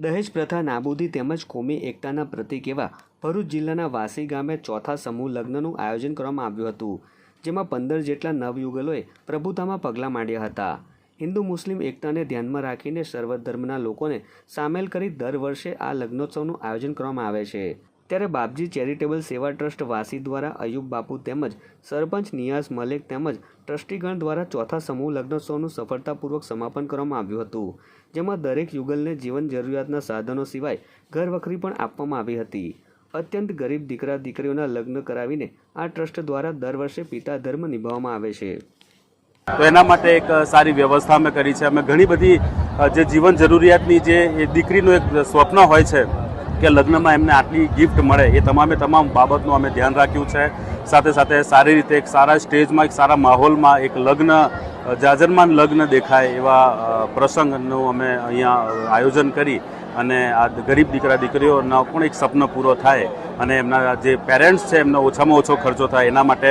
દહેજ પ્રથા નાબૂદી તેમજ કોમી એકતાના પ્રતીક એવા ભરૂચ જિલ્લાના વાસી ગામે ચોથા સમૂહ લગ્નનું આયોજન કરવામાં આવ્યું હતું, જેમાં પંદર જેટલા નવયુગલોએ પ્રભુતામાં પગલાં માંડ્યા હતા. હિન્દુ મુસ્લિમ એકતાને ધ્યાનમાં રાખીને સર્વ ધર્મના લોકોને સામેલ કરી દર વર્ષે આ લગ્નોત્સવનું આયોજન કરવામાં આવે છે. ત્યારે બાપજી ચેરિટેબલ સેવા ટ્રસ્ટ વાસી દ્વારા અયુબ બાપુ તેમજ સરપંચ નિયાઝ મલેક તેમજ ટ્રસ્ટીગણ દ્વારા ચોથા સમૂહ લગ્નોત્સવનું સફળતાપૂર્વક સમાપન કરવામાં આવ્યું હતું, જેમાં દરેક યુગલને જીવન જરૂરિયાતના સાધનો સિવાય ઘરવખરી પણ આપવામાં આવી હતી. અત્યંત ગરીબ દીકરા દીકરીઓના લગ્ન કરાવીને આ ટ્રસ્ટ દ્વારા દર વર્ષે પિતા ધર્મ નિભાવવામાં આવે છે. તો એના માટે એક સારી વ્યવસ્થા અમે કરી છે. અમે ઘણી બધી જે જીવન જરૂરિયાતની જે દીકરીનું એક સ્વપ્ન હોય છે કે લગ્નમાં એમને આટલી ગિફ્ટ મળે એ તમામે તમામ બાબતનું અમે ધ્યાન રાખ્યું છે. સાથે સાથે સારી રીતે એક સારા સ્ટેજમાં, એક સારા માહોલમાં એક લગ્ન, જાજરમાન લગ્ન દેખાય એવા પ્રસંગનું અમે અહીંયા આયોજન કરી અને આ ગરીબ દીકરા દીકરીઓનો પણ એક સપનો પૂરો થાય અને એમના જે પેરેન્ટ્સ છે એમનો ઓછામાં ઓછો ખર્ચો થાય એના માટે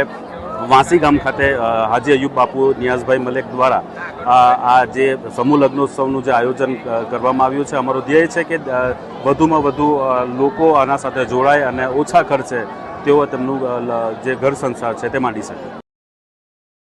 વાંસી ગામ ખાતે હાજી અયુબ બાપુ, નિયાઝભાઈ મલેક દ્વારા, આ જે સમૂહ લગ્નોત્સવનું જે આયોજન કરવામાં આવ્યું છે, અમારો ધ્યેય છે કે વધુમાં વધુ લોકો આના સાથે જોડાય અને ઓછા ખર્ચે તેઓ તેમનું જે ઘર સંસાર છે તે માંડી શકે.